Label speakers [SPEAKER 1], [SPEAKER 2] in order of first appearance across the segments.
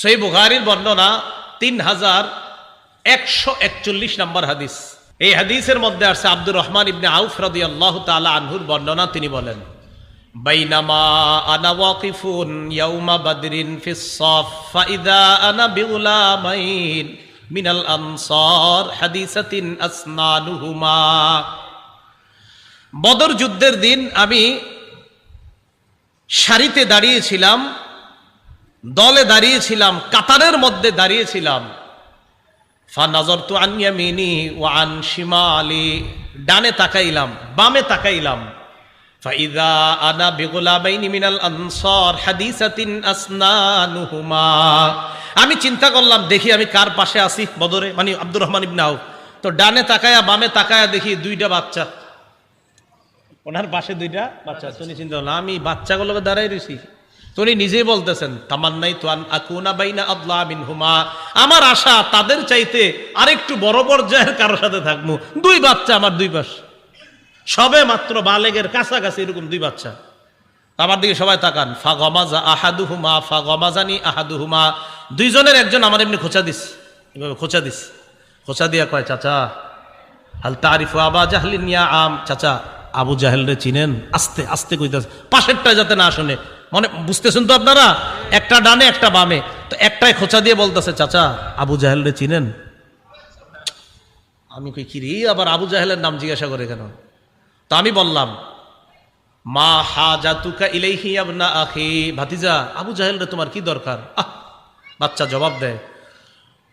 [SPEAKER 1] সেই বুখারির বর্ণনা তিন হাজার একশো একচল্লিশ নম্বর হাদিস। এই হাদিসের মধ্যে আছে আব্দুর রহমান ইবনে আউফ রাদি আল্লাহ তালা আনহুর বর্ণনা, তিনি বলেন, বাইনামা ইয়াউমা মিনাল বদর যুদ্ধের দিন আমি সারিতে দাঁড়িয়েছিলাম দলে দাঁড়িয়েছিলাম কাতারের মধ্যে দাঁড়িয়েছিলাম। ফানাজর তু আনিয়ামিনি ও আন শিমালি ডানে তাকাইলাম বামে তাকাইলাম। ফাইদা আনা বেগুলাবাইনি মিনাল আনসার হাদিসাতিন আসনানুহুমা। আমি চিন্তা করলাম দেখি আমি কার পাশে আছি বদরে মানে আব্দুর রহমান ইবনে আউফ। তো ডানে তাকায়া বামে তাকায়া দেখি দুইটা বাচ্চা। ওনার পাশে দুইটা বাচ্চা তুমি চিন্তা করলাম আমি বাচ্চাগুলোকে দাঁড়াই রয়েছি তিনি নিজেই বলতেছেন, তামান্নাই তো আকুনা বাইনা আল্লাহ মিন হুমা আমার আশা তাদের চাইতে আরেকটু বড় পর্যায়ের কারোর সাথে থাকব। দুই বাচ্চা আমার দুই পাশ। সবে মাত্র বালেগের কাছাকাছি এরকম দুই বাচ্চা। আমার দিকে সবাই তাকান। ফা গমাজা আহাদু হুমা ফা গমাজানি আহাদু হুমা দুইজনের একজন আমার এমনি খোঁচা দিস। এভাবে খোঁচা দিস। খোঁচা দিয়া কয়, চাচা, হাল তারিফ আবা জাহলিন আম। চাচা, আবু জাহেল রে চিনেন? আস্তে আস্তে কইতেছে। পাশেরটা যাতে না শুনে। মনে বুঝতেছেন তো আপনারা? একটা ডানে, একটা বামে। তো একটাই খোঁচা দিয়ে বলতেছে, চাচা, আবু জাহেল রে চিনেন? আমি কই কি রে আবার আবু জাহেলের নাম জিজ্ঞাসা করে কেন? তো আমি বললাম, মা হা জাতুকা ইলাইহি আবনা আখি। ভাতিজা, আবু জাহেল রে তোমার কি দরকার? আহ, বাচ্চা জবাব দেয়,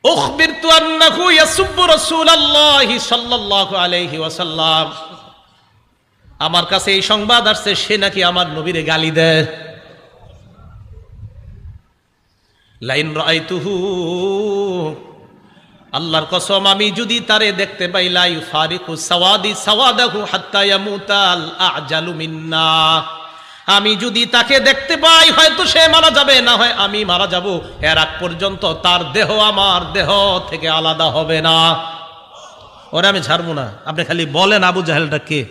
[SPEAKER 1] উখবিরতু আন্নাহু ইয়াসুব্বু রাসূলুল্লাহি সাল্লাল্লাহু আলাইহি ওয়াসাল্লাম। আমার কাছে এই সংবাদ আসছে, সে নাকি আমার নবীরে গালি দেয়। লাইন রাইতুহু। আল্লাহর কসম, আমি যদি তারে দেখতে পাই লাই ফারিকু সাওয়াদি সাওয়াদাহু হাত্তা ইয়ামুতাল আজালু মিন্না। আমি যদি তাকে দেখতে পাই, হয়তো সে মারা যাবে, না হয় আমি মারা যাব। এর আগ পর্যন্ত তার দেহ আমার দেহ থেকে আলাদা হবে না। ওরা আমি ছাড়বো না। আপনি খালি বলেন আবু জাহেলটা কে?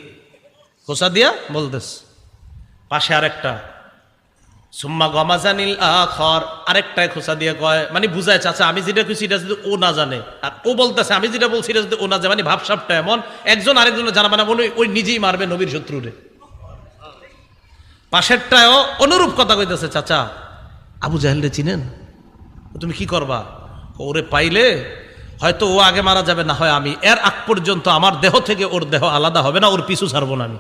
[SPEAKER 1] খোসা দিয়া বলতেস পাশে আরেকটা। সুম্মা গমাজানিল আখর। আরেকটায় খোসা দিয়ে কয় মানে বুঝায়, চাচা, আমি যেটা কইছি এটা যদি ও না জানে। আর ও বলতেছে, আমি যেটা বলছি এটা যদি ও না জানে মানে ভাবসাবটা এমন। একজন আরেকজন জানা মানে বলে, ওই নিজেই মারবে নবীর শত্রুরে। পাশেরটায়ও অনুরূপ কথা কইতেছে, চাচা, আবু জাহেলরে চিনেন? তুমি কি করবা? ওরে পাইলে, হয়তো ও আগে মারা যাবে, না হয় আমি। এর আগ পর্যন্ত আমার দেহ থেকে ওর দেহ আলাদা হবে না, ওর পিছু ছাড়বো না আমি।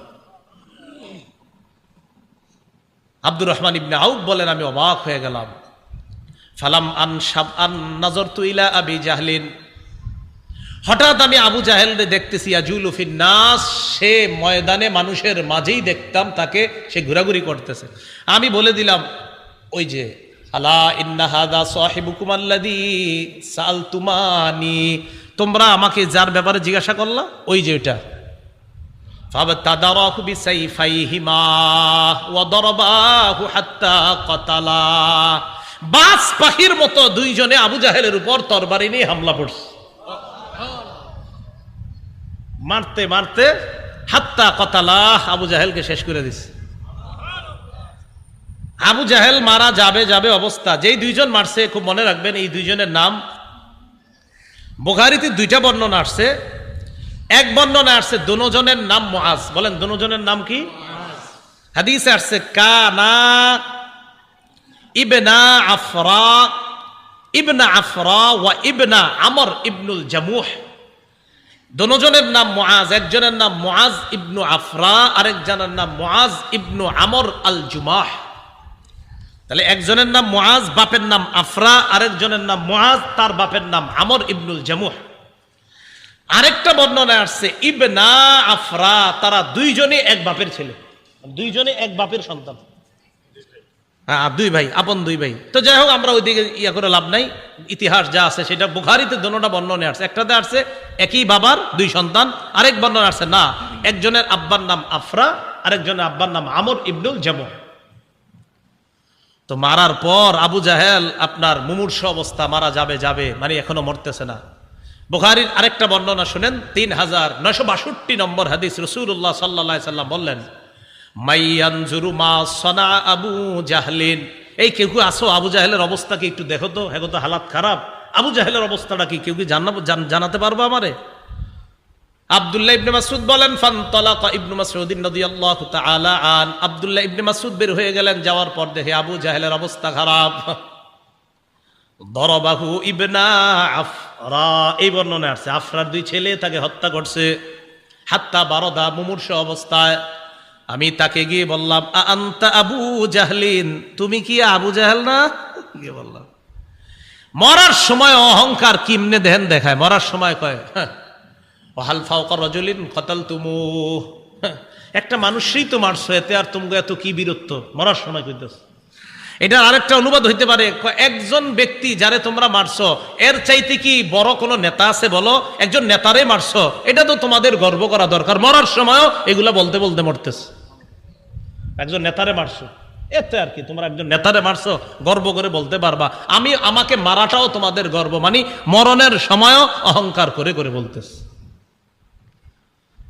[SPEAKER 1] আব্দুর রহমান ইবনে আউফ বলেন, আমি অবাক হয়ে গেলাম। ফালাম আন সাব আন নজর তুইলা আবি জাহলিন। হঠাৎ আমি আবু জাহেলরে দেখতেছি আজুল নাস সে ময়দানে মানুষের মাঝেই দেখতাম, তাকে সে ঘোরাঘুরি করতেছে। আমি বলে দিলাম, ওই যে, আলা ইন্না হাদা সাহিবুকুম আল্লাযী সালতুমানি তোমরা আমাকে যার ব্যাপারে জিজ্ঞাসা করলা, ওই যে ওটা فابتدراه بسيفيهما وضرباه حتى قتلا বাস পাখির মতো দুইজনে আবু জাহেলের উপর তরবারি নিয়ে হামলা পড়ছে মারতে মারতে হাত্তা কতালা আবু জাহেলকে শেষ করে দিছে আবু জাহেল মারা যাবে যাবে অবস্থা যেই দুইজন মারছে খুব মনে রাখবেন এই দুইজনের নাম বোখারিতে দুইটা বর্ণনা আসছে এক বর্ণনা আসছে, দুজনের নাম মুআজ। বলেন, দুজনের নাম কি? হাদিসে আসছে, কানা ইবনা আফরা ইবনা আফরা ওয়া ইবনা আমর ইবনুল জামুহ। দুজনের নাম মুআজ, একজনের নাম মুআজ ইবনু আফরা, আরেকজনের নাম মুআজ ইবনু আমর আল জুমাহ। তাহলে একজনের নাম মুআজ, বাপের নাম আফরা, আরেকজনের নাম মুআজ, তার বাপের নাম আমর ইবনুল জামুহ। আরেকটা বর্ণনা আসছে, ইবনা আফরা, তারা দুইজনে এক বাপের ছেলে। দুইজনে এক বাপের সন্তান। হ্যাঁ দুই ভাই, আপন দুই ভাই। তো যাই হোক, আমরা ওইদিকে ইয়া করে লাভ নাই। ইতিহাস যা আছে, সেটা বুখারিতে দোনোটা বর্ণনা আসছে। একটাতে আসছে, একই বাবার দুই সন্তান, আরেক বর্ণনা আসছে, না, একজনের আব্বার নাম আফরা, আরেকজনের আব্বার নাম আমর ইবনুল জামু তো মারার পর আবু জাহেল, আপনার মুমূর্ষ অবস্থা মারা যাবে যাবে মানে এখনও মরতেছে না। বুখারির আরেকটা বর্ণনা শুনেন, তিন হাজার নয়শো বাষট্টি নম্বর হাদিস রসুল্লাহ সাল্লা সাল্লাম বললেন মাইয়ানজুরু মা সনা আবু জাহলিন। এই কেউ কেউ আসো আবু জাহেলের অবস্থা কি একটু দেখো তো? হ্যাঁ তো হালাত খারাপ। আবু জাহেলের অবস্থাটা কি কেউ কি জানাতে পারব আমারে? আব্দুল্লাহ ইবনে মাসউদ বলেন ফান তালাকা ইবনু মাসউদিন রাদিয়াল্লাহু তাআলা আন। আব্দুল্লাহ ইবনে মাসউদ বের হয়ে গেলেন, যাওয়ার পর দেখে আবু জাহেলের অবস্থা খারাপ। দরবাহু ইবনা আফরা এই বর্ণনা আসছে আফরার দুই ছেলে তাকে হত্যা করছে। হাত্তা বারদা মুমূর্ষ অবস্থায়। আমি তাকে গিয়ে বললাম "আ আনতা আবু জাহলিন তুমি কি আবু জাহেল না? গিয়ে বললাম মরার সময় অহংকার কিমনে দেহেন দেখায়? মরার সময় কয় হ্যাঁ ওহাল ফাওকা রজলিন কতাল তুমু হ্যাঁ, একটা মানুষই তো মারছো এতে আর তুমি এত কি বীরত্ব? মরার সময় কইতেছ। এটার আরেকটা অনুবাদ হইতে পারে একজন ব্যক্তি যারে তোমরা মারছো, এর চাইতে কি বড় কোনো নেতা আছে বলো? একজন নেতারে মারছো, এটা তো তোমাদের গর্ব করা দরকার। মরার সময়ও এগুলা বলতে বলতে মরতেছ। একজন নেতারে মারছো, এতে আর কি, তোমরা একজন নেতারে মারছো, গর্ব করে বলতে পারবা। আমি, আমাকে মারাটাও তোমাদের গর্ব মানে মরণের সময়ও অহংকার করে করে বলতেছ।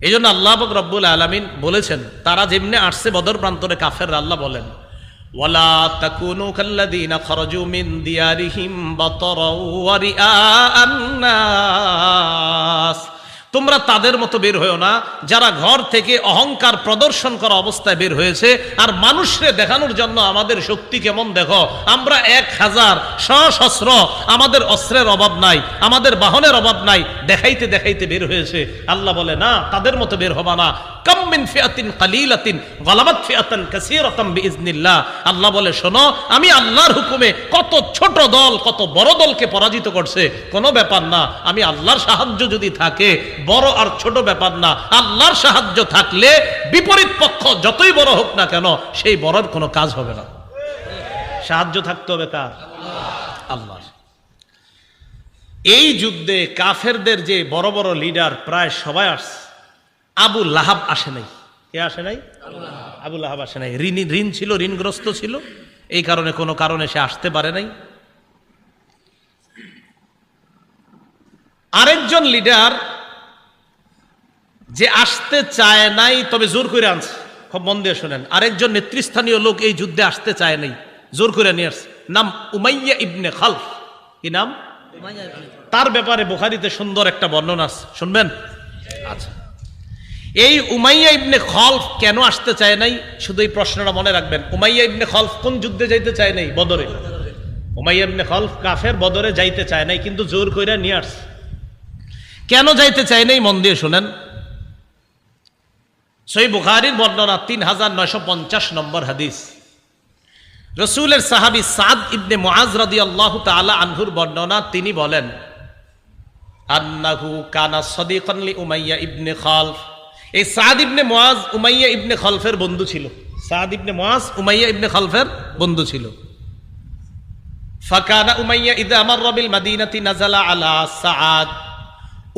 [SPEAKER 1] এই জন্য আল্লাহ রব্বুল আলমিন বলেছেন, তারা যেমনি আসছে বদর প্রান্তরে কাফের আল্লাহ বলেন তাকুনু কাল্লাযীনা খারাজু মিন দিয়ারিহিম বাতারাও ওয়া রিআআন নাস তোমরা তাদের মতো বের হয়েও না, যারা ঘর থেকে অহংকার প্রদর্শন করা অবস্থায় বের হয়েছে, আর মানুষরে দেখানোর জন্য আমাদের শক্তি কেমন দেখো? আমরা এক হাজার সশস্ত্র, আমাদের অস্ত্রের অভাব নাই, আমাদের বাহনের অভাব নাই, দেখাইতে দেখাইতে বের হয়েছে। আল্লাহ বলে, না, তাদের মতো বের হবা না। আল্লাহ বলে, শোনো, আমি আল্লাহর হুকুমে কত ছোট দল, কত বড় দলকে পরাজিত করছে, কোনো ব্যাপার না। আমি আল্লাহর সাহায্য যদি থাকে, বড় আর ছোট ব্যাপার না। আল্লাহর সাহায্য থাকলে বিপরীত পক্ষ যতই বড় হোক না কেন, সেই বড়র কোনো কাজ হবে না। সাহায্য থাকতে হবে কার? আল্লাহ এই যুদ্ধে কাফেরদের যে বড় বড় লিডার প্রায় সবাই আসছে। আবু লাহাব আসে নাই। কে আসে নাই? আবু লাহাব আসে নাই। ঋণ ঋণ ছিল ঋণগ্রস্ত ছিল। এই কারণে কোনো কারণে সে আসতে পারে নাই। আরেকজন লিডার যে আসতে চায় নাই তবে জোর করে আনছে। খুব মন দিয়ে শোনেন। আরেকজন নেতৃস্থানীয় লোক এই যুদ্ধে আসতে চায় নাই। জোর করে নিয়ে আসছে। নাম উমাইয়া ইবনে খালফ। কি নাম? তার ব্যাপারে বোখারিতে সুন্দর একটা বর্ণনা আছে। শুনবেন? আচ্ছা। এই উমাইয়া ইবনে খলফ কেন আসতে চায় নাই? শুধু এই প্রশ্নটা মনে রাখবেন। উমাইয়া ইবনে খলফ কোন যুদ্ধে যাইতে চায় নাই? বদরে। উমাইয়া ইবনে খলফ কাফের বদরে যাইতে চায় নাই, কিন্তু জোর কইরা নিয়ে আসছে। কেন যাইতে চায় নাই মন দিয়ে শুনেন? সই বুখারির বর্ণনা তিন হাজার নয়শো পঞ্চাশ নম্বর হাদিস। রসুলের সাহাবি সাদ ইবনে মুআজ রাদিয়াল্লাহু তাআলা আনহুর বর্ণনা তিনি বলেন, আন্নাহু কানা সদিকান লি উমাইয়া ইবনে খালফ। এই সাদ ইবনে মুআজ উমাইয়া ইবনে খালফের বন্ধু ছিল। সাদ ইবনে মুআজ উমাইয়া ইবনে খালফের বন্ধু ছিল। ফাকানা উমাইয়া ইদা আমাররা বিল মাদিনাতি নাজালা আলা সাআদ।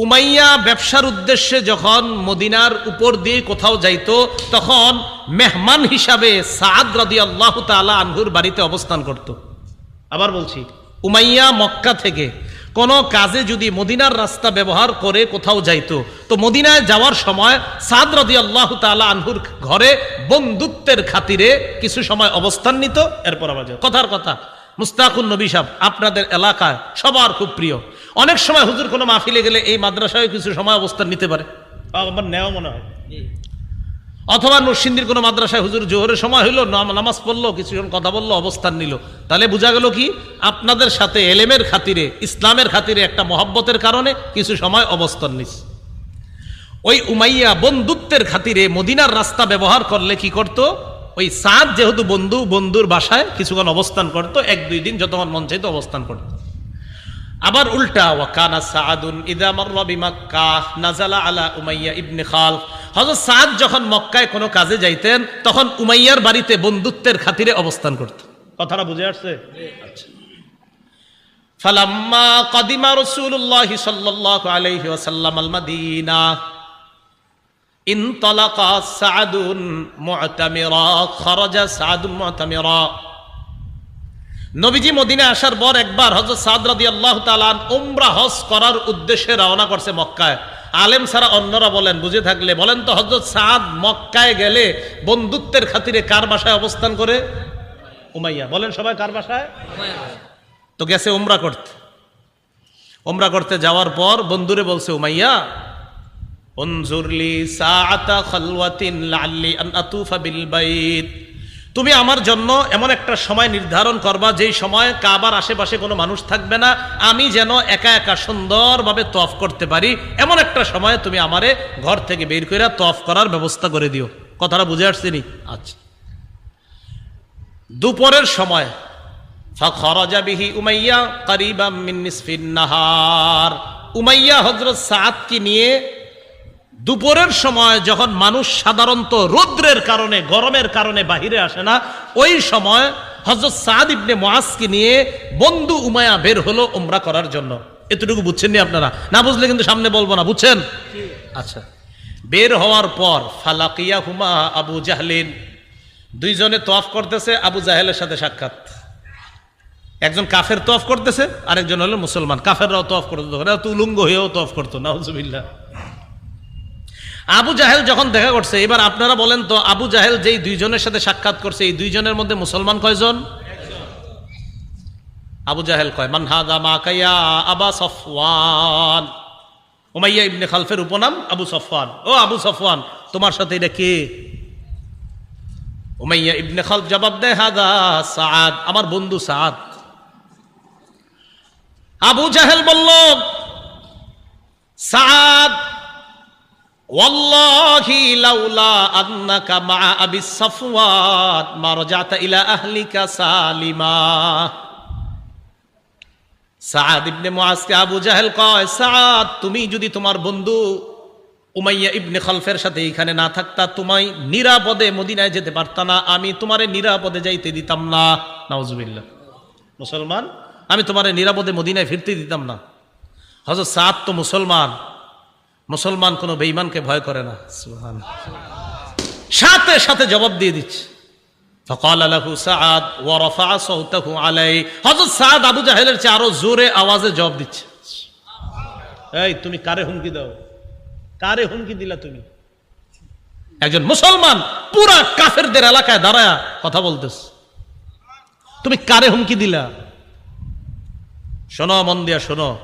[SPEAKER 1] উমাইয়া ব্যবসার উদ্দেশ্যে যখন মদিনার উপর দিয়ে কোথাও যাইতো, তখন মেহমান হিসাবে সাদ রাদি আল্লাহ তালা আনহুর বাড়িতে অবস্থান করত। আবার বলছি, উমাইয়া মক্কা থেকে কোনো কাজে যদি মদিনার রাস্তা ব্যবহার করে কোথাও যাইতো তো মদিনায় যাওয়ার সময় সাদ রাদি আল্লাহ তালা আনহুর ঘরে বন্ধুত্বের খাতিরে কিছু সময় অবস্থান নিত। এরপর আবার যেত। কথার কথা মুস্তাকুন নবী সাহেব আপনাদের এলাকায় সবার খুব প্রিয়। অনেক সময় হুজুর কোনো মাহফিলে গেলে এই মাদ্রাসায় কিছু সময় অবস্থান নিতে পারে। আমার নেওয়া মনে হয়। অথবা নরসিন্দির কোনো মাদ্রাসায় হুজুর জোহরের সময় হইল, নাম- নামাজ পড়ল কিছুজন কথা বলল, অবস্থান নিল। তাহলে বোঝা গেল কি? আপনাদের সাথে এলেমের খাতিরে, ইসলামের খাতিরে একটা মহব্বতের কারণে কিছু সময় অবস্থান নিস। ওই উমাইয়া বন্ধুত্বের খাতিরে মদিনার রাস্তা ব্যবহার করলে কি করত? ওই সাদ যেহেতু বন্ধু, বন্ধুর বাসায় কিছুক্ষণ অবস্থান করত, এক, দুই দিন যতক্ষণ মন চাইতো অবস্থান করত। আবার উল্টা ওয়াকানা সাআদুন ইদা মাররা বিমাক্কাহ নাজালা আলা উমাইয়া ইবনে খালফ। হযরত সাদ যখন মক্কায় কোনো কাজে যাইতেন তখন উমাইয়ার বাড়িতে বন্ধুত্বের খাতিরে অবস্থান করত কথাটা বুঝে আসছে আচ্ছা ফালাম্মা কাদিমা রাসূলুল্লাহ সাল্লাল্লাহু আলাইহি ওয়াসাল্লাম আল মাদিনা انطلق سعد معتمرا خرج سعد معتمرا নবীজি মদিনে আসার পর একবার হজরত সাদ রাদি আল্লাহ তালান উমরা হজ করার উদ্দেশ্যে রওনা করছে মক্কায় আলেম সারা অন্যরা বলেন, বুঝে থাকলে। বলেন তো হজরত সাদ মক্কায় গেলে বন্ধুত্বের খাতিরে কার বাসায় অবস্থান করে? উমাইয়া। বলেন সবাই কার বাসায়? তো গেছে ওমরা করতে। ওমরা করতে যাওয়ার পর বন্ধুরে বলছে, উমাইয়া অনজুরলি সাআতা খালওয়াতিন লাল্লি আন আতুফা বিল বাইত। তুমি আমার জন্য এমন একটা সময় নির্ধারণ করবা, যেই সময় কাবার আশেপাশে কোনো মানুষ থাকবে না। আমি যেন একা একা সুন্দরভাবে তফ করতে পারি। এমন একটা সময় তুমি আমারে ঘর থেকে বের করে তফ করার ব্যবস্থা করে দিও। কথাটা বুঝে আসছি নি? আচ্ছা। দুপুরের সময়, ফখরাজা বিহি উমাইয়া করিবাম মিন উমাইয়া হযরত সাদকে নিয়ে দুপুরের সময় যখন মানুষ সাধারণত রৌদ্রের কারণে, গরমের কারণে বাহিরে আসে না, ওই সময় হজরত সাদ ইবনে মুআজকে নিয়ে বন্ধু উমায়া বের হলো উমরা করার জন্য। এতটুকু বুঝছেন নি আপনারা? না বুঝলে কিন্তু সামনে বলব না, বুঝছেন? আচ্ছা। বের হওয়ার পর ফালাকিয়া হুমা আবু জাহলিন। দুইজনে তফ করতেছে, আবু জাহেলের সাথে সাক্ষাৎ। একজন কাফের তফ করতেছে, আরেকজন হলো মুসলমান। কাফেররাও তফ করতো তো উলঙ্গ হয়েও তফ করতো, নাউজুবিল্লাহ। আবু জাহেল যখন দেখা করছে, এবার আপনারা বলেন তো, আবু জাহেল যেই দুইজনের সাথে সাক্ষাৎ করছে, এই দুইজনের মধ্যে মুসলমান কয়জন? আবু জাহেল কয় মানহাদা মা কাইয়া আবা সফওয়ান। উমাইয়া ইবনে খালফের উপনাম আবু সফওয়ান। ও আবু সফওয়ান, তোমার সাথে এটা কে? উমাইয়া ইবনে খালফ জবাব দেয়, হাদা সাদ আমার বন্ধু সাদ আবু জাহেল বলল সাদ والله لولا أنك مع أبي الصفوات ما رجعت إلى أهلك سالما সাদ ইবনে মুআজকে আবু জাহেল কয় সাদ তুমি যদি তোমার বন্ধু উমাইয়া ইবনে খলফের সাথে এখানে না থাকতা তোমায় নিরাপদে মদিনায় যেতে পারতা না আমি তোমারে নিরাপদে যাইতে দিতাম না নাউজুবিল্লাহ মুসলমান আমি তোমারে নিরাপদে মদিনায় ফিরতে দিতাম না হজরত সাদ তো মুসলমান মুসলমান কোনো বেইমানকে ভয় করে না। সাথে সাথে জবাব দিয়ে দিচ্ছে। এই, তুমি কারে হুমকি দাও? কারে হুমকি দিলা তুমি? একজন মুসলমান পুরা এলাকায় দাঁড়ায়া কথা বলতেছ। তুমি কারে হুমকি দিলা? শোনো, মন দিয়া শোনো।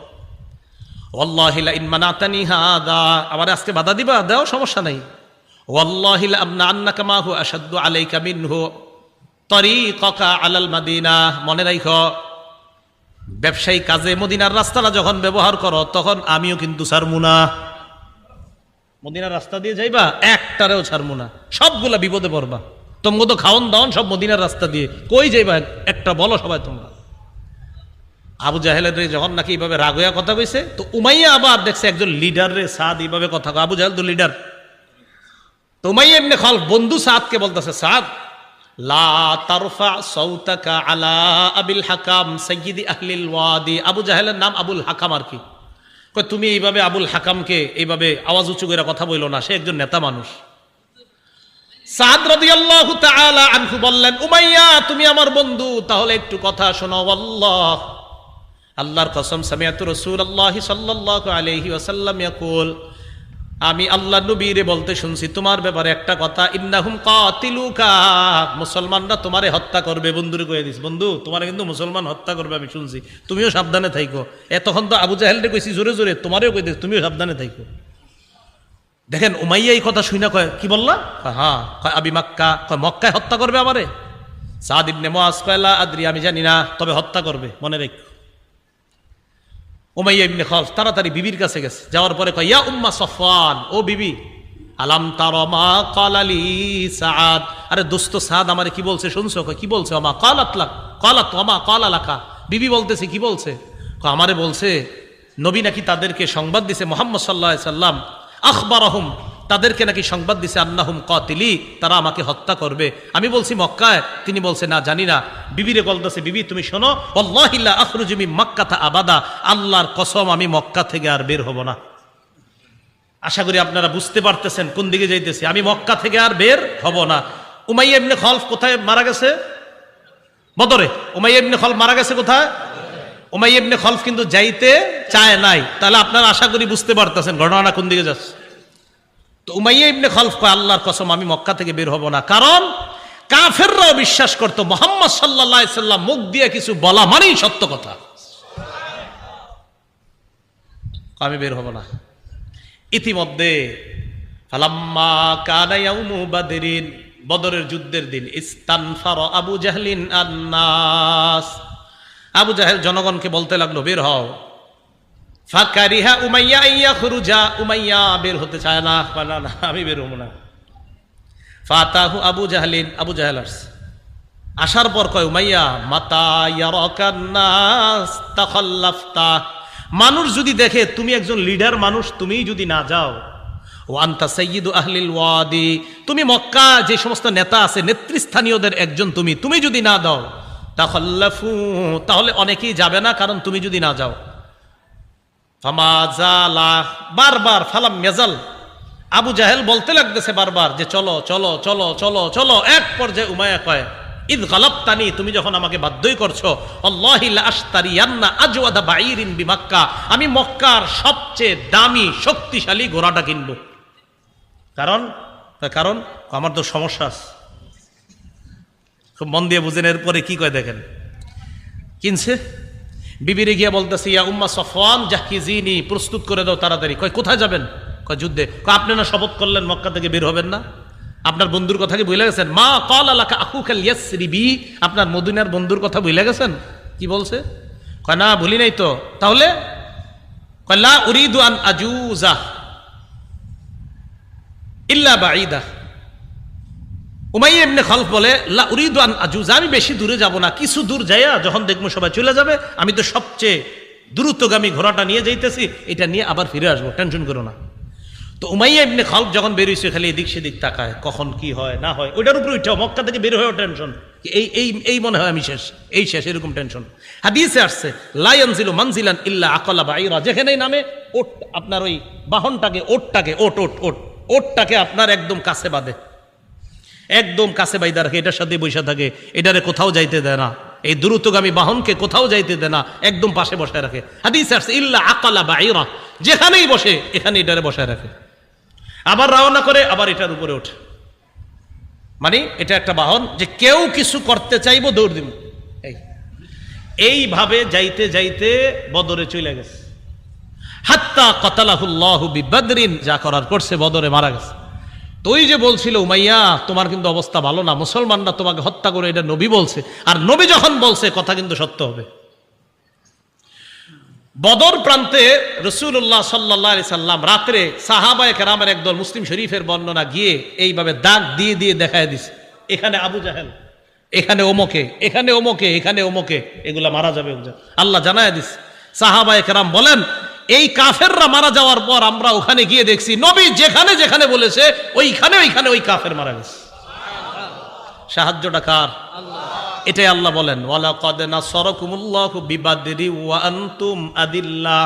[SPEAKER 1] ওয়াল্লাহি লা ইন মানাতানি হাদা। আমার আজকে বাধা দিবা? দাও, সমস্যা নাই। ওয়াল্লাহি লা আমনা আন্নাকা মাহু আশাদ্দু আলাইকা মিনহু। তরিকাকা আলাল মাদিনা। মনে রাখো ব্যবসায়ী কাজে মদিনার রাস্তাটা যখন ব্যবহার করো, তখন আমিও কিন্তু ছাড়মু না। মদিনার রাস্তা দিয়ে যাইবা, একটারেও ছাড়মু না। সবগুলা বিপদে পড়বা। তোমগো তো খাওন দাওন সব মদিনার রাস্তা দিয়ে। কই যাইবা? একটা বলো সবাই তোমরা। আবু জাহেলের যখন নাকি এইভাবে রাগয়া কথা কইছে, তো উমাইয়া আবার দেখছে একজন লিডার রে সাদ এইভাবে কথা আবু জাহেল তো লিডার। তো উমাইয়া এমনি খল বন্ধু সাদকে বলতেছে, সাদ, লা তারফা সৌতাকা আলা আবিল হাকাম সৈয়দি আহলিল ওয়াদি। আবু জাহেলের নাম আবুল হাকাম আর কি। তুমি এইভাবে আবুল হাকামকে এইভাবে আওয়াজ উঁচু করে কথা বইলো না, সে একজন নেতা মানুষ। সাদ রাদিয়াল্লাহু তাআলা আনহু বললেন, উমাইয়া, তুমি আমার বন্ধু, তাহলে একটু কথা শোনো আল্লাহ। আল্লাহর কসম সামিয়াতু রাসূলুল্লাহি সাল্লাল্লাহু আলাইহি ওয়াসাল্লাম ইয়াকুল আমি আল্লাহ নবীরে বলতে শুনছি তোমার ব্যাপারে একটা কথা ইন্নাহুম কাতিলুকা মুসলমানরা তোমারে হত্যা করবে বন্ধুরে কয়ে দিস বন্ধু তোমারে কিন্তু মুসলমান হত্যা করবে আমি শুনছি। তুমিও সাবধানে থাইকো। এ তখন তো আবু জাহেলরে কইছি জোরে জোরে তোমারেও কই দিস তুমিও সাবধানে থাইকো। দেখেন উমাইয়া এই কথা শুই না কয় কি বললা? কয়, হ্যাঁ কয় আবি মাক্কা কয় মক্কায় হত্যা করবে আমারে? সাদ ইবনে মুআজ কয়লা আদ্রি আমি জানি না তবে হত্যা করবে মনে রেখ উমাইয়া ইবনে খলফ তাড়াতাড়ি বিবির কাছে গেছে। যাওয়ার পরে কয়, ইয়া উম্মা সফওয়ান, ও বিবি, আলাম তারমা কলালি সাদ আরে দোস্ত সাদ আমারে কি বলছে শুনছো? কি বলছে? অমা কলাতলা কলাত অমা কলালাকা কালা লাকা। বিবি বলতেছে, কি বলছে? আমারে বলছে, নবী নাকি তাদেরকে সংবাদ দিছে মোহাম্মদ সাল্লাহ সাল্লাম, আখবরহম তাদেরকে নাকি সংবাদ দিছে, আন্নাহুম কাতিলি, তারা আমাকে হত্যা করবে। আমি বলছি, মক্কায়? তিনি বলছে, না, জানি না। বিবিরে বলতেছে, বিবি, তুমি শোনো আল্লাহিল্লা আখরুজমি মক্কাতা আবাদা, আল্লাহর কসম, আমি মক্কা থেকে আর বের হব না। আশা করি আপনারা বুঝতে পারতেছেন কোন দিকে যাইতেছি। আমি মক্কা থেকে আর বের হব না। উমাইয়া ইবনে খলফ কোথায় মারা গেছে? বদরে। উমাইয়া ইবনে খলফ মারা গেছে কোথায়? উমাইয়া ইবনে খলফ কিন্তু যাইতে চায় নাই। তাহলে আপনারা আশা করি বুঝতে পারতেছেন ঘটনাটা কোন দিকে যাচ্ছে। তো উমাইয়া ইবনে খলফ কয়, আল্লাহর কসম, আমি মক্কা থেকে বের হব না। কারণ কাফেররাও বিশ্বাস করতো, মোহাম্মদ সাল্লাহ সাল্লাম মুখ দিয়ে কিছু বলা মানেই সত্য কথা। আমি বের হব না। ইতিমধ্যে, ফালাম্মা কানা ইয়াউমু বাদরিন। বদরের যুদ্ধের দিন, ইস্তানফার আবু জাহলিন আন্নাস। আবু জাহেল জনগণকে বলতে লাগল, বের হও। ফাকারিহা উমাইয়া ইয়া খুরুজা উমাইয়া বের হতে চায় না। না না, আমি বের হব না। ফাতাহু আবু জাহলিন, আবু জাহেল আসছে আসার পর কয়, উমাইয়া, মাতা ইয়ারাকান্নাস তাখাল্লাফতা। মানুষ যদি দেখে, তুমি একজন লিডার মানুষ তুমি যদি না যাও, ও আন্তা সৈয়দ আহলিল ওয়াদি। তুমি মক্কা, যে সমস্ত নেতা আছে, নেতৃস্থানীয়দের একজন তুমি তুমি যদি না দাও তাহলে অনেকেই যাবে না, কারণ তুমি যদি না যাও। ফামাজালা বারবার ফালাম মেজাল। আবু জাহেল বলতে লাগতেছে বারবার যে, চলো চলো চলো চলো চলো। এক পর্যায়ে উমায়া কয় ঈদ গালাপ্তানি তুমি যখন আমাকে বাধ্যই করছ বিমাক্কা। আমি মক্কার সবচেয়ে দামি, শক্তিশালী ঘোড়াটা কিনব। কারণ? কারণ? আমার তো সমস্যা আছে। খুব মন দিয়ে বুঝেন, এরপরে কি কয় দেখেন? কিনছে? বিবিরে গিয়া বলতেছে, ইয়া উম্মা সফওয়ান জাহিজিনি প্রস্তুত করে দাও তাড়াতাড়ি। কয়, কোথায় যাবেন? কয়, যুদ্ধে। কয়, আপনি না শপথ করলেন, মক্কা থেকে বের হবেন না? আপনার বন্ধুর কথা কি বুঝলে গেছেন? মা কল আলাকা আহু খাল ইয়াসরিবি আপনার মদিনার বন্ধুর কথা বুঝলে গেছেন? কি বলছে? কয়, না, ভুলি নাই তো। তাহলে? কয়, লা উরিদু আন আজুজা ইল্লা বাঈদা। উমাইয়া এমনি খলফ বলে, লা উরিদু আন আজুজা, আমি বেশি দূরে যাব না। কিছু দূর যাইয়া যখন দেখব সবাই চলে যাবে, আমি তো সবচেয়ে দ্রুতগামী ঘোড়াটা নিয়ে যাইতেছি, এটা নিয়ে আবার ফিরে আসব। টেনশন করো না। তো উমাইয়া এমনি খলফ যখন বেরিয়েছে খালি এদিক সেদিক তাকায়, কখন কি হয়, না হয়, ওইটার উপরে উঠে মক্কা থেকে বের হয়েও টেনশন। এই এই এই মনে হয় আমি শেষ, এই শেষ, এরকম টেনশন। হাদিসে আসছে লায়ন ছিল মানজিলান ইল্লা আকলা বাইরা যেখানেই নামে, ওট, আপনার ওই বাহনটাকে, ওটটাকে, ওট ওট ওট, ওটটাকে আপনার একদম কাছে বাঁধে। একদম কাছে বাইদা রাখে, এটার সাথে বৈশা থাকে, এটারে কোথাও যাইতে দেয় না। এই দ্রুতগামী বাহনকে কোথাও যাইতে দেয় না, একদম পাশে বসায় রাখে। হাদিস ইল্লা আকালা বাইরা যেখানেই বসে, এখানে এটারে বসায় রাখে। আবার রওনা করে, আবার এটার উপরে ওঠে। মানে এটা একটা বাহন যে কেউ কিছু করতে চাইব, দৌড় দিব। এই। এইভাবে যাইতে যাইতে বদরে চলে গেছে। হাত্তা কতালাহুল্লাহ বিবাদরিন, যা করার করছে, বদরে মারা গেছে। তো ওই যে বলছিল, উমাইয়া, তোমার কিন্তু অবস্থা ভালো না, মুসলমানরা তোমাকে হত্যা করে, এটা নবী বলছে। আর নবী যখন বলছে, কথা কিন্তু সত্য হবে। বদর প্রান্তে রসুল্লাহ সাল্লাহ সাল্লাম রাত্রে সাহাবায় কেরামের একদল মুসলিম শরীফের বর্ণনা গিয়ে এইভাবে দাগ দিয়ে দিয়ে দেখায় দিছে। এখানে আবু জাহেল, এখানে ওমকে এখানে ওমকে এখানে ওমকে, এগুলা মারা যাবে। আল্লাহ জানায় দিস সাহাবায় কেরাম বলেন এই কাফেররা মারা যাওয়ার পর আমরা ওখানে গিয়ে দেখছি, নবী যেখানে যেখানে বলেছে, ওইখানে ওইখানে ওই কাফের মারা গেছে। সাহায্যটা কার? এটাই আল্লাহ বলেন ওয়ালা কদ নাসরাকুমুল্লাহু বিবাদরি ওয়া আদিল্লাহ।